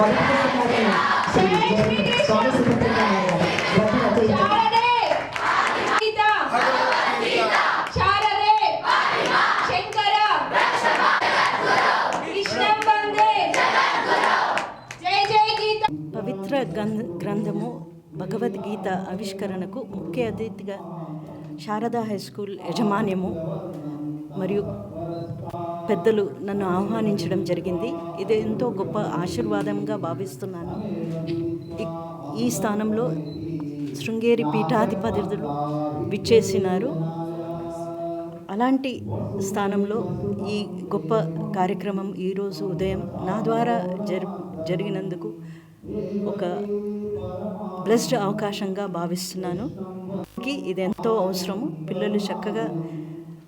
స్వామి పవిత్ర గ్రంథము భగవద్గీత ఆవిష్కరణకు ముఖ్య అతిథిగా శారదా హై స్కూల్ యజమాన్యము మరియు పెద్దలు నన్ను ఆహ్వానించడం జరిగింది. ఇది ఎంతో గొప్ప ఆశీర్వాదంగా భావిస్తున్నాను. ఈ స్థానంలో శృంగేరి పీఠాధిపతులు విచ్చేసినారు. అలాంటి స్థానంలో ఈ గొప్ప కార్యక్రమం ఈరోజు ఉదయం నా ద్వారా జరి జరిగినందుకు ఒక బ్లెస్డ్ అవకాశంగా భావిస్తున్నాను. ఇది ఎంతో అవసరము. పిల్లలు చక్కగా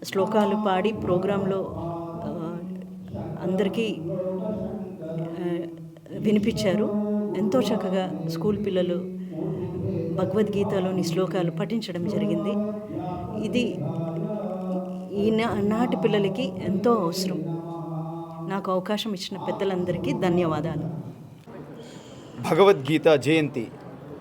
శ్లోకాలు పాడి ప్రోగ్రాంలో అందరికీ వినిపించారు. ఎంతో చక్కగా స్కూల్ పిల్లలు భగవద్గీతలోని శ్లోకాలు పఠించడం జరిగింది. ఇది ఈ నా- నాటి పిల్లలకి ఎంతో అవసరం. నాకు అవకాశం ఇచ్చిన పెద్దలందరికీ ధన్యవాదాలు. భగవద్గీత జయంతి.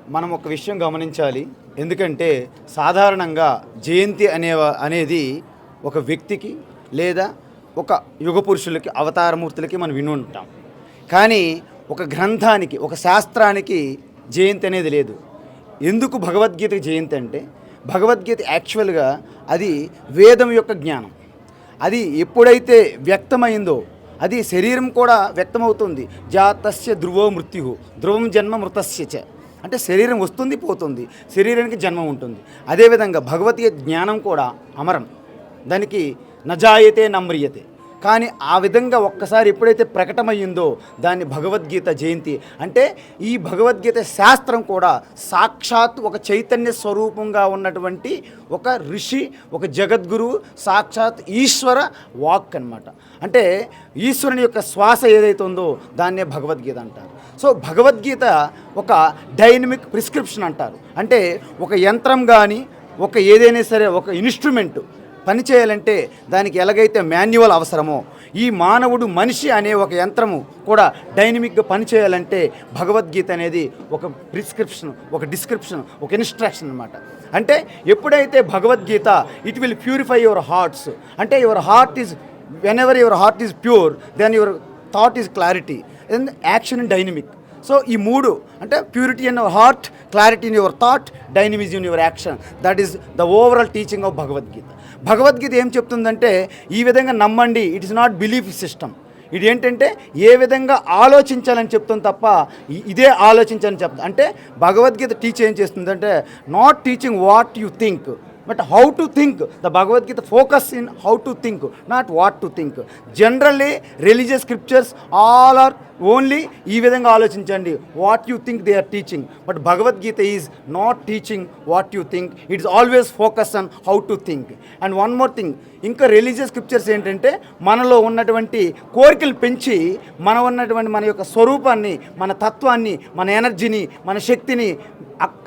మనం ఒక విషయం గమనించాలి. ఎందుకంటే సాధారణంగా జయంతి అనే అనేది ఒక వ్యక్తికి లేదా ఒక యుగ పురుషులకి అవతారమూర్తులకి మనం విని ఉంటాం. కానీ ఒక గ్రంథానికి ఒక శాస్త్రానికి జయంతి అనేది లేదు. ఎందుకు భగవద్గీతకి జయంతి అంటే భగవద్గీత యాక్చువల్గా అది వేదం యొక్క జ్ఞానం. అది ఎప్పుడైతే వ్యక్తమైందో అది శరీరం కూడా వ్యక్తమవుతుంది. జాతస్య ధ్రువో మృత్యు ధ్రువం జన్మ మృతస్య చ. అంటే శరీరం వస్తుంది పోతుంది. శరీరానికి జన్మ ఉంటుంది. అదేవిధంగా భగవద్గీత జ్ఞానం కూడా అమరం. దానికి నజాయతే నమ్రియతే. కానీ ఆ విధంగా ఒక్కసారి ఎప్పుడైతే ప్రకటమయ్యిందో దాన్ని భగవద్గీత జయంతి అంటే ఈ భగవద్గీత శాస్త్రం కూడా సాక్షాత్ ఒక చైతన్య స్వరూపంగా ఉన్నటువంటి ఒక ఋషి ఒక జగద్గురువు సాక్షాత్ ఈశ్వర వాక్ అనమాట అంటే ఈశ్వరుని యొక్క శ్వాస ఏదైతే ఉందో దాన్నే భగవద్గీత అంటారు. సో భగవద్గీత ఒక డైనమిక్ ప్రిస్క్రిప్షన్ అంటారు. అంటే ఒక యంత్రం కానీ ఒక ఏదైనా సరే ఒక ఇన్స్ట్రుమెంట్ పని చేయాలంటే దానికి ఎలాగైతే మాన్యువల్ అవసరమో ఈ మానవుడు మనిషి అనే ఒక యంత్రము కూడా డైనమిక్గా పనిచేయాలంటే భగవద్గీత అనేది ఒక ప్రిస్క్రిప్షన్ ఒక డిస్క్రిప్షన్ ఒక ఇన్స్ట్రక్షన్ అనమాట అంటే ఎప్పుడైతే Bhagavad Gita it will purify your hearts అంటే your heart is whenever your heart is pure then your thought is clarity and action dynamic so ఈ మూడు అంటే purity in your heart clarity in your thought dynamism in your action that is the overall teaching of Bhagavad Gita Bhagavad Gita ఏం చెప్తుందంటే ఈ విధంగా నమ్మండి it is not belief system ఇది ఏంటంటే ఏ విధంగా ఆలోచించాలని చెప్తుంది తప్ప ఇదే ఆలోచించాలని చెప్తుంది అంటే భగవద్గీత టీచ్ ఏం చేస్తుందంటే not teaching what you think but how to think the Bhagavad Gita focus in how to think not what to think generally religious scriptures all are only ఈ విధంగా ఆలోచించండి what you think they are teaching. But Bhagavad Gita is not teaching what you think. It's always focus on how to think and one more thing ఇంకా religious scriptures ఏంటంటే మనలో ఉన్నటువంటి కోరికలు పెంచి మన ఉన్నటువంటి మన యొక్క స్వరూపాన్ని మన తత్వాన్ని మన ఎనర్జీని మన శక్తిని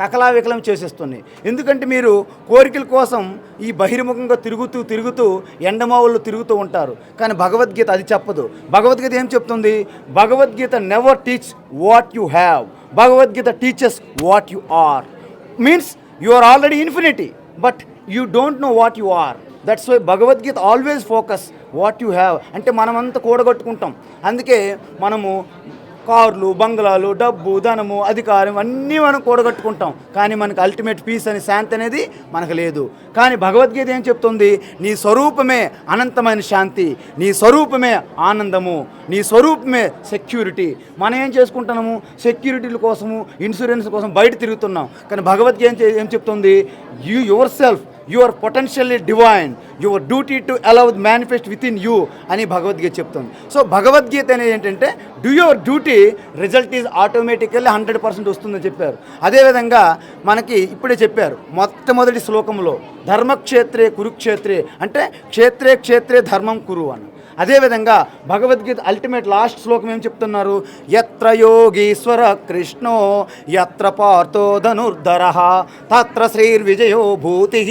కకలావికలం చేసేస్తున్నాయి ఎందుకంటే మీరు కోరికల కోసం ఈ బహిర్ముఖంగా తిరుగుతూ తిరుగుతూ ఎండమావుల్లో తిరుగుతూ ఉంటారు. కానీ భగవద్గీత అది చెప్పదు. భగవద్గీత ఏం చెప్తుంది? Bhagavad Gita never teach what you have Bhagavad Gita teachers what you are means you are already infinity but you don't know what you are that's why Bhagavad Gita always focus what you have అంటే మనమంతా కూడగొట్టుకుంటాం. అందుకే మనము కార్లు బంగ్లాలు డబ్బు ధనము అధికారం అన్నీ మనం కూడగట్టుకుంటాం. కానీ మనకు అల్టిమేట్ పీస్ అని శాంతి అనేది మనకు లేదు. కానీ భగవద్గీత ఏం చెప్తుంది? నీ స్వరూపమే అనంతమైన శాంతి నీ స్వరూపమే ఆనందము నీ స్వరూపమే సెక్యూరిటీ మనం ఏం చేసుకుంటున్నాము? సెక్యూరిటీల కోసము ఇన్సూరెన్స్ కోసం బయట తిరుగుతున్నాం. కానీ భగవద్గీత ఏం ఏం చెప్తుంది? You yourself you are potentially divine your duty to allow manifest within you అని భగవద్గీత చెప్తుంది. సో భగవద్గీత అనేది ఏంటంటే do your duty result is automatically hundred percent వస్తుందని చెప్పారు. అదేవిధంగా మనకి ఇప్పుడే చెప్పారు మొట్టమొదటి శ్లోకంలో ధర్మక్షేత్రే కురుక్షేత్రే అంటే క్షేత్రే క్షేత్రే ధర్మం కురు అని అదేవిధంగా భగవద్గీత అల్టిమేట్ లాస్ట్ శ్లోకం ఏం చెప్తున్నారు? ఎత్ర యోగీశ్వర కృష్ణో ఎత్ర పార్థో ధనుర్ధర తత్ర శ్రీర్విజయో భూతి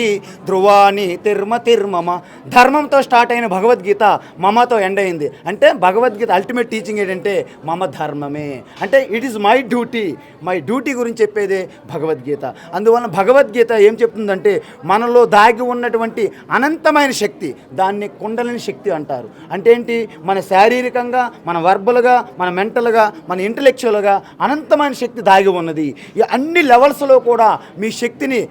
ధ్రువాణి తిర్మ తిర్మమ. ధర్మంతో స్టార్ట్ అయిన భగవద్గీత మమతో ఎండ్ అయింది. అంటే భగవద్గీత అల్టిమేట్ టీచింగ్ ఏంటంటే మమ ధర్మమే. అంటే it is my duty my duty గురించి చెప్పేదే భగవద్గీత. అందువలన భగవద్గీత ఏం చెప్తుందంటే మనలో దాగి ఉన్నటువంటి అనంతమైన శక్తి దాన్ని కుండలిని శక్తి అంటారు. అంటే ఏంటి? మన శారీరకంగా మన వర్బల్గా మన మెంటల్గా మన ఇంటలెక్చువల్గా అనంతమైన శక్తి దాగి ఉన్నది. ఈ అన్ని లెవెల్స్లో కూడా మీ శక్తిని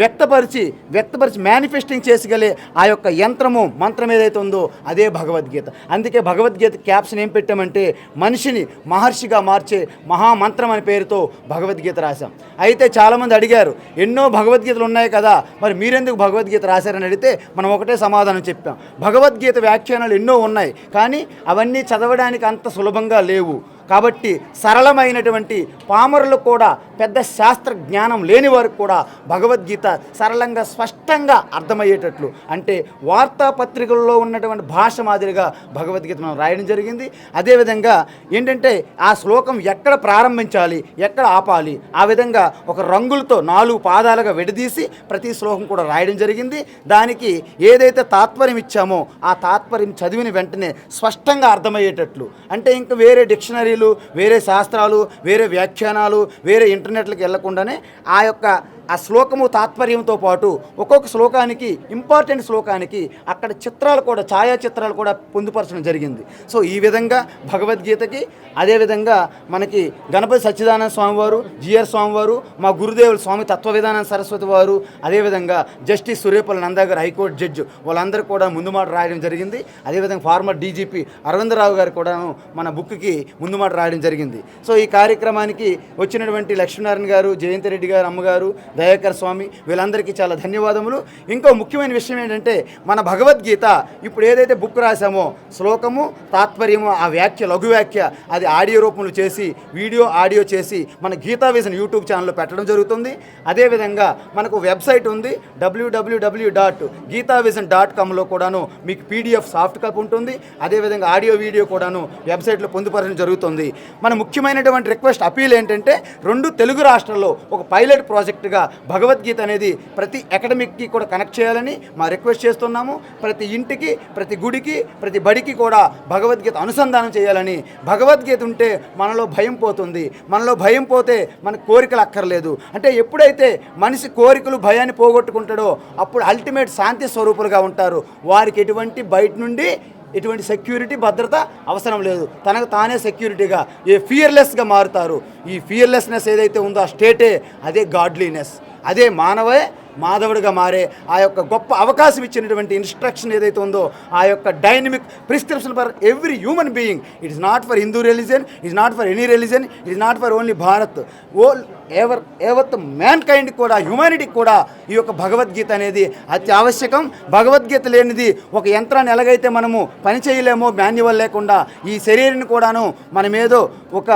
వ్యక్తపరిచి వ్యక్తపరిచి మేనిఫెస్టింగ్ చేసుగలే ఆ యొక్క యంత్రము మంత్రం ఏదైతే ఉందో అదే భగవద్గీత. అందుకే భగవద్గీత క్యాప్షన్ ఏం పెట్టామంటే మనిషిని మహర్షిగా మార్చే మహామంత్రం అనే పేరుతో భగవద్గీత రాశాం. అయితే చాలామంది అడిగారు ఎన్నో భగవద్గీతలు ఉన్నాయి కదా మరి మీరెందుకు భగవద్గీత రాశారని అడిగితే మనం ఒకటే సమాధానం చెప్పాం. భగవద్గీత వ్యాఖ్యానాలు ఎన్నో ఉన్నాయి కానీ అవన్నీ చదవడానికి అంత సులభంగా లేవు. కాబట్టి సరళమైనటువంటి పామరులకు కూడా పెద్ద శాస్త్ర జ్ఞానం లేని వారికి కూడా భగవద్గీత సరళంగా స్పష్టంగా అర్థమయ్యేటట్లు. అంటే వార్తాపత్రికల్లో ఉన్నటువంటి భాష మాదిరిగా భగవద్గీత మనం రాయడం జరిగింది. అదేవిధంగా ఏంటంటే ఆ శ్లోకం ఎక్కడ ప్రారంభించాలి ఎక్కడ ఆపాలి ఆ విధంగా ఒక రంగులతో నాలుగు పాదాలుగా విడదీసి ప్రతి శ్లోకం కూడా రాయడం జరిగింది. దానికి ఏదైతే తాత్పర్యం ఇచ్చామో ఆ తాత్పర్యం చదివిన వెంటనే స్పష్టంగా అర్థమయ్యేటట్లు. అంటే ఇంకా వేరే డిక్షనరీలు వేరే శాస్త్రాలు వేరే వ్యాఖ్యానాలు వేరే ఇంటర్నెట్లకు వెళ్ళకుండానే ఆ యొక్క ఆ శ్లోకము తాత్పర్యంతో పాటు ఒక్కొక్క శ్లోకానికి ఇంపార్టెంట్ శ్లోకానికి అక్కడ చిత్రాలు కూడా ఛాయాచిత్రాలు కూడా పొందుపరచడం జరిగింది. సో ఈ విధంగా భగవద్గీతకి అదేవిధంగా మనకి గణపతి సచ్చిదానంద స్వామివారు జిఆర్ స్వామివారు మా గురుదేవులు స్వామి తత్వవిధానంద సరస్వతి వారు అదేవిధంగా జస్టిస్ సూర్యపల్లి నందాగారు హైకోర్టు జడ్జి వాళ్ళందరూ కూడా ముందు మాట రాయడం జరిగింది. అదేవిధంగా ఫార్మర్ డీజీపీ అరవిందరావు గారు కూడాను మన బుక్కి ముందు మాట రాయడం జరిగింది. సో ఈ కార్యక్రమానికి వచ్చినటువంటి లక్ష్మీనారాయణ గారు జయంతి రెడ్డి గారు అమ్మగారు దయాకర్ స్వామి వీళ్ళందరికీ చాలా ధన్యవాదములు. ఇంకో ముఖ్యమైన విషయం ఏంటంటే మన భగవద్గీత ఇప్పుడు ఏదైతే బుక్ రాసామో శ్లోకము తాత్పర్యము ఆ వ్యాఖ్య లఘు వ్యాఖ్య అది ఆడియో రూపంలో చేసి వీడియో ఆడియో చేసి మన గీతా విజన్ యూట్యూబ్ ఛానల్లో పెట్టడం జరుగుతుంది. అదేవిధంగా మనకు వెబ్సైట్ ఉంది W W W dot Gita vision dot కామ్లో కూడాను మీకు పీడిఎఫ్ సాఫ్ట్ కాపీ ఉంటుంది. అదేవిధంగా ఆడియో వీడియో కూడాను వెబ్సైట్లో పొందుపరచడం జరుగుతుంది. మన ముఖ్యమైనటువంటి రిక్వెస్ట్ అపీల్ ఏంటంటే రెండు తెలుగు రాష్ట్రాల్లో ఒక పైలట్ ప్రాజెక్టుగా భగవద్గీత అనేది ప్రతి అకాడమిక్కి కూడా కనెక్ట్ చేయాలని మా రిక్వెస్ట్ చేస్తున్నాము. ప్రతి ఇంటికి ప్రతి గుడికి ప్రతి బడికి కూడా భగవద్గీత అనుసంధానం చేయాలని. భగవద్గీత ఉంటే మనలో భయం పోతుంది. మనలో భయం పోతే మన కోరికలు అక్కర్లేదు. అంటే ఎప్పుడైతే మనిషి కోరికలు భయాన్ని పోగొట్టుకుంటాడో అప్పుడు అల్టిమేట్ శాంతి స్వరూపులుగా ఉంటారు. వారికి ఎటువంటి బయట నుండి ఎటువంటి సెక్యూరిటీ భద్రత అవసరం లేదు. తనకు తానే సెక్యూరిటీగా ఏ ఫియర్లెస్గా మారుతారు. ఈ ఫియర్లెస్నెస్ ఏదైతే ఉందో ఆ స్టేటే అదే గాడ్లీనెస్ అదే మానవే మాధవుడిగా మారే ఆ యొక్క గొప్ప అవకాశం ఇచ్చినటువంటి ఇన్స్ట్రక్షన్ ఏదైతే ఉందో ఆ యొక్క dynamic prescription for every human being it is not for Hindu religion it is not for any religion it is not for only Bharat all over ఏవత్ mankind కూడా హ్యుమానిటీకి కూడా ఈ యొక్క భగవద్గీత అనేది అతి ఆవశ్యకం. భగవద్గీత లేనిది ఒక యంత్రాన్ని ఎలాగైతే మనము పని చేయలేమో మాన్యువల్ లేకుండా ఈ శరీరాన్ని కూడాను మనమేదో ఒక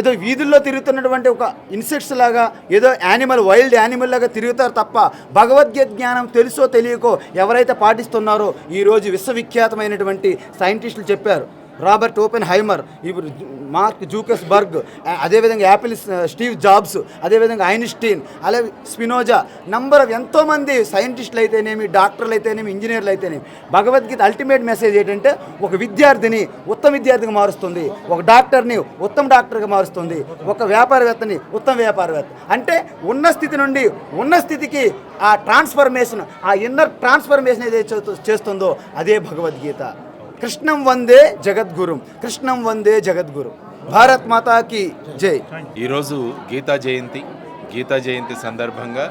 ఏదో వీధుల్లో తిరుగుతున్నటువంటి ఒక ఇన్సెక్ట్స్ లాగా ఏదో యానిమల్ వైల్డ్ యానిమల్ లాగా తిరుగుతారు తప్ప భగవద్గీత జ్ఞానం తెలుసో తెలియకో ఎవరైతే పాటిస్తున్నారో ఈరోజు విశ్వవిఖ్యాతమైనటువంటి సైంటిస్టులు చెప్పారు. రాబర్ట్ ఓపెన్ హైమర్ ఇప్పుడు మార్క్ జూకస్ బర్గ్ అదేవిధంగా యాపిల్ స్టీవ్ జాబ్స్ అదేవిధంగా ఐన్స్టీన్ అలాగే స్పినోజా నంబర్ ఆఫ్ ఎంతోమంది సైంటిస్టులు అయితేనేమి డాక్టర్లు అయితేనేమి ఇంజనీర్లు అయితేనేమి భగవద్గీత అల్టిమేట్ మెసేజ్ ఏంటంటే ఒక విద్యార్థిని ఉత్తమ విద్యార్థిగా మారుస్తుంది ఒక డాక్టర్ని ఉత్తమ డాక్టర్గా మారుస్తుంది ఒక వ్యాపారవేత్తని ఉత్తమ వ్యాపారవేత్త. అంటే ఉన్న స్థితి నుండి ఉన్న స్థితికి ఆ ట్రాన్స్ఫర్మేషన్ ఆ ఇన్నర్ ట్రాన్స్ఫర్మేషన్ ఏదైతే చేస్తుందో అదే భగవద్గీత. కృష్ణం వందే జగద్గురు. కృష్ణం వందే జగద్గురు. భారత్ మాతాకి జై. ఈరోజు గీతా జయంతి. గీతా జయంతి సందర్భంగా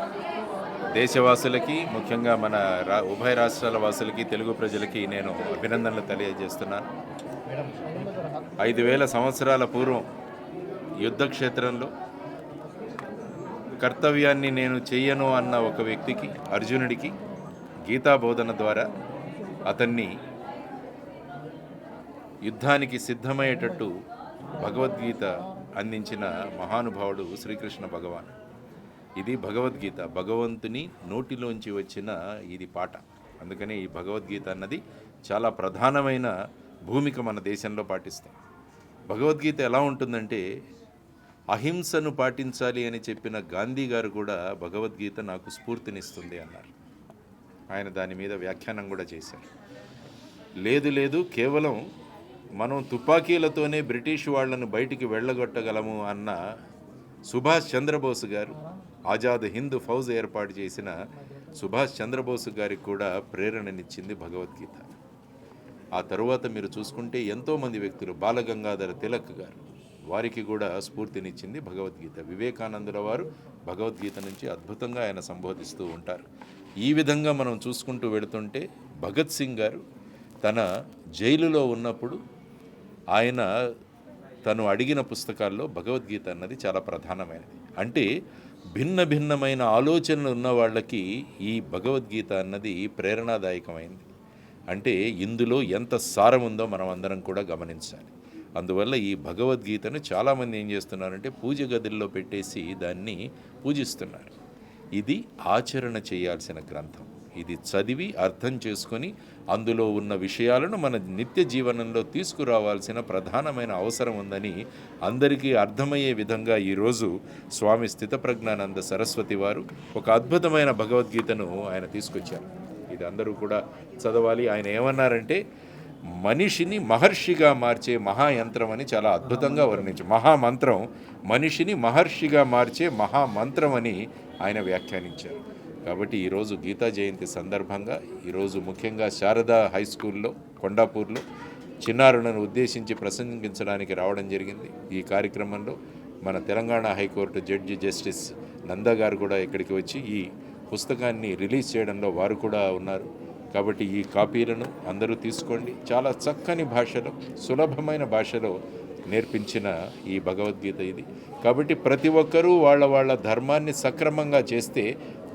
దేశవాసులకి ముఖ్యంగా మన రా ఉభయ రాష్ట్రాల వాసులకి తెలుగు ప్రజలకి నేను అభినందనలు తెలియజేస్తున్నాను ఐదు వేల సంవత్సరాల పూర్వం యుద్ధ క్షేత్రంలో కర్తవ్యాన్ని నేను చెయ్యను అన్న ఒక వ్యక్తికి అర్జునుడికి గీతా బోధన ద్వారా అతన్ని యుద్ధానికి సిద్ధమయ్యేటట్టు భగవద్గీత అందించిన మహానుభావుడు శ్రీకృష్ణ భగవాన్. ఇది భగవద్గీత. భగవంతుని నోటిలోంచి వచ్చిన ఇది పాట. అందుకని ఈ భగవద్గీత అన్నది చాలా ప్రధానమైన భూమిక మన దేశంలో పాటిస్తాం. భగవద్గీత ఎలా ఉంటుందంటే అహింసను పాటించాలి అని చెప్పిన గాంధీ గారు కూడా భగవద్గీత నాకు స్ఫూర్తినిస్తుంది అన్నారు. ఆయన దాని మీద వ్యాఖ్యానం కూడా చేశారు. లేదు లేదు కేవలం మనం తుపాకీలతోనే బ్రిటిష్ వాళ్ళను బయటికి వెళ్ళగొట్టగలము అన్న సుభాష్ చంద్రబోస్ గారు ఆజాద్ హింద్ ఫౌజ్ ఏర్పాటు చేసిన సుభాష్ చంద్రబోస్ గారికి కూడా ప్రేరణనిచ్చింది భగవద్గీత. ఆ తరువాత మీరు చూసుకుంటే ఎంతోమంది వ్యక్తులు బాలగంగాధర తిలక్ గారు వారికి కూడా స్ఫూర్తినిచ్చింది భగవద్గీత. వివేకానందుల వారు భగవద్గీత నుంచి అద్భుతంగా ఆయన సంబోధిస్తూ ఉంటారు. ఈ విధంగా మనం చూసుకుంటూ వెళుతుంటే భగత్ సింగ్ గారు తన జైలులో ఉన్నప్పుడు ఆయన తను అడిగిన పుస్తకాల్లో భగవద్గీత అన్నది చాలా ప్రధానమైనది. అంటే భిన్న భిన్నమైన ఆలోచనలు ఉన్న వాళ్ళకి ఈ భగవద్గీత అన్నది ప్రేరణాదాయకమైంది. అంటే ఇందులో ఎంత సారం ఉందో మనం అందరం కూడా గమనించాలి. అందువల్ల ఈ భగవద్గీతను చాలామంది ఏం చేస్తున్నారంటే పూజ గదుల్లో పెట్టేసి దాన్ని పూజిస్తున్నారు. ఇది ఆచరణ చేయాల్సిన గ్రంథం. ఇది చదివి అర్థం చేసుకొని అందులో ఉన్న విషయాలను మన నిత్య జీవనంలో తీసుకురావాల్సిన ప్రధానమైన అవసరం ఉందని అందరికీ అర్థమయ్యే విధంగా ఈరోజు స్వామి స్థితప్రజ్ఞానంద సరస్వతి వారు ఒక అద్భుతమైన భగవద్గీతను ఆయన తీసుకొచ్చారు. ఇది అందరూ కూడా చదవాలి. ఆయన ఏమన్నారంటే మనిషిని మహర్షిగా మార్చే మహాయంత్రం అని చాలా అద్భుతంగా వర్ణించు మహామంత్రం మనిషిని మహర్షిగా మార్చే మహామంత్రం అని ఆయన వ్యాఖ్యానించారు. కాబట్టి ఈరోజు గీతా జయంతి సందర్భంగా ఈరోజు ముఖ్యంగా శారదా హై స్కూల్లో కొండాపూర్లో చిన్నారులను ఉద్దేశించి ప్రసంగించడానికి రావడం జరిగింది. ఈ కార్యక్రమంలో మన Telangana high court judge justice Nanda గారు కూడా ఇక్కడికి వచ్చి ఈ పుస్తకాన్ని రిలీజ్ చేయడంలో వారు కూడా ఉన్నారు. కాబట్టి ఈ కాపీలను అందరూ తీసుకోండి. చాలా చక్కని భాషలో సులభమైన భాషలో నేర్పించిన ఈ భగవద్గీత ఇది. కాబట్టి ప్రతి ఒక్కరూ వాళ్ళ వాళ్ళ ధర్మాన్ని సక్రమంగా చేస్తే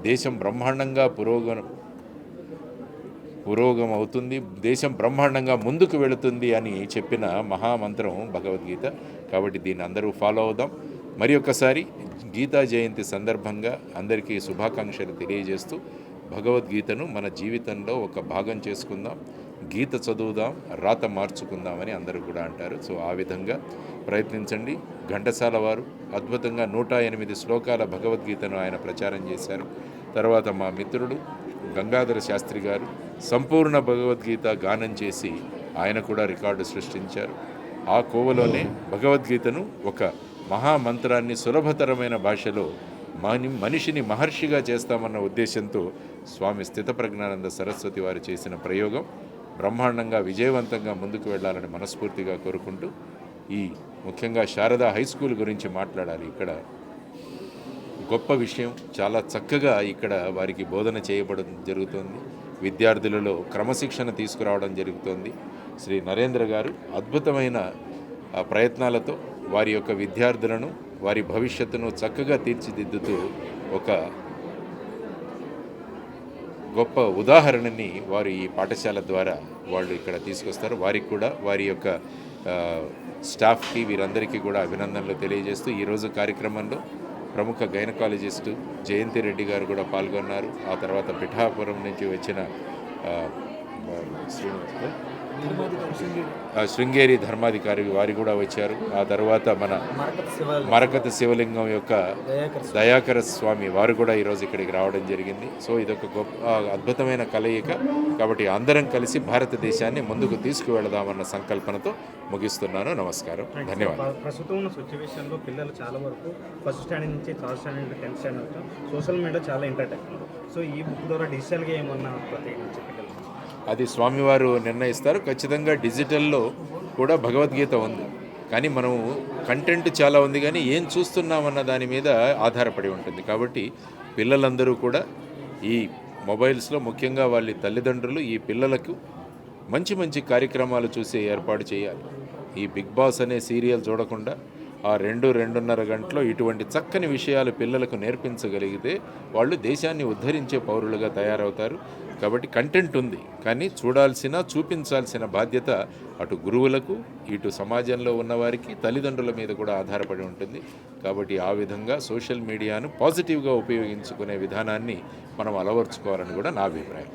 దేశం బ్రహ్మాండంగా పురోగమ పురోగం అవుతుంది దేశం బ్రహ్మాండంగా ముందుకు వెళుతుంది అని చెప్పిన మహామంత్రం భగవద్గీత. కాబట్టి దీన్ని అందరూ ఫాలో అవుదాం. మరి ఒక్కసారి గీతా జయంతి సందర్భంగా అందరికీ శుభాకాంక్షలు తెలియజేస్తూ భగవద్గీతను మన జీవితంలో ఒక భాగం చేసుకుందాం. గీత చదువుదాం రాత మార్చుకుందామని అందరూ కూడా అంటారు. సో ఆ విధంగా ప్రయత్నించండి. ఘంటసాల వారు అద్భుతంగా నూట ఎనిమిది శ్లోకాల భగవద్గీతను ఆయన ప్రచారం చేశారు. తర్వాత మా మిత్రుడు గంగాధర శాస్త్రి గారు సంపూర్ణ భగవద్గీత గానం చేసి ఆయన కూడా రికార్డు సృష్టించారు. ఆ కోవలోనే భగవద్గీతను ఒక మహామంత్రాన్ని సులభతరమైన భాషలో మని మనిషిని మహర్షిగా చేస్తామన్న ఉద్దేశంతో స్వామి స్థితప్రజ్ఞానంద సరస్వతి వారు చేసిన ప్రయోగం బ్రహ్మాండంగా విజయవంతంగా ముందుకు వెళ్ళాలని మనస్ఫూర్తిగా కోరుకుంటూ ఈ ముఖ్యంగా శారదా హై స్కూల్ గురించి మాట్లాడాలి. ఇక్కడ గొప్ప విషయం. చాలా చక్కగా ఇక్కడ వారికి బోధన చేయబడడం జరుగుతుంది. విద్యార్థులలో క్రమశిక్షణ తీసుకురావడం జరుగుతోంది. శ్రీ నరేంద్ర గారు అద్భుతమైన ప్రయత్నాలతో వారి యొక్క విద్యార్థులను వారి భవిష్యత్తును చక్కగా తీర్చిదిద్దుతూ ఒక గొప్ప ఉదాహరణని వారు ఈ పాఠశాల ద్వారా వాళ్ళు ఇక్కడ తీసుకొస్తారు. వారికి కూడా వారి యొక్క స్టాఫ్కి వీరందరికీ కూడా అభినందనలు తెలియజేస్తూ ఈరోజు కార్యక్రమంలో ప్రముఖ గైనకాలజిస్టు జయంతి రెడ్డి గారు కూడా పాల్గొన్నారు. ఆ తర్వాత పిఠాపురం నుంచి వచ్చిన శ్రీనివాస్ శృంగేరి. ధర్మాధికారి వారి కూడా వచ్చారు. ఆ తర్వాత మన మరకత శివలింగం యొక్క దయాకర స్వామి. వారు కూడా ఈరోజు ఇక్కడికి రావడం జరిగింది. సో ఇదొక గొప్ప అద్భుతమైన కలయిక. కాబట్టి అందరం కలిసి భారతదేశాన్ని ముందుకు తీసుకువెళదామన్న సంకల్పనతో ముగిస్తున్నాను. నమస్కారం. ధన్యవాదాలు. ప్ర- ప్రస్తుతం ఉన్న సిచ్యువేషన్లో పిల్లలు చాలా వరకు ఫస్ట్ స్టాండర్డ్ నుంచి third standard tenth standard social media చాలా ఇంటర్టెక్ సో ఈ బుక్ ద్వారా డిజిటల్గా ఏమన్నా ప్రత్యేకించి అది స్వామివారు నిర్ణయిస్తారు. ఖచ్చితంగా డిజిటల్లో కూడా భగవద్గీత ఉంది. కానీ మనం కంటెంట్ చాలా ఉంది కానీ ఏం చూస్తున్నామన్న దాని మీద ఆధారపడి ఉంటుంది. కాబట్టి పిల్లలందరూ కూడా ఈ మొబైల్స్లో ముఖ్యంగా వాళ్ళ తల్లిదండ్రులు ఈ పిల్లలకు మంచి మంచి కార్యక్రమాలు చూసే ఏర్పాటు చేయాలి. ఈ బిగ్ బాస్ అనే సీరియల్ చూడకుండా ఆ రెండు రెండున్నర గంటలో ఇటువంటి చక్కని విషయాలు పిల్లలకు నేర్పించగలిగితే వాళ్ళు దేశాన్ని ఉద్ధరించే పౌరులుగా తయారవుతారు. కాబట్టి కంటెంట్ ఉంది. కానీ చూడాల్సిన చూపించాల్సిన బాధ్యత అటు గురువులకు ఇటు సమాజంలో ఉన్నవారికి తల్లిదండ్రుల మీద కూడా ఆధారపడి ఉంటుంది. కాబట్టి ఆ విధంగా సోషల్ మీడియాను పాజిటివ్గా ఉపయోగించుకునే విధానాన్ని మనం అలవర్చుకోవాలని కూడా నా అభిప్రాయం.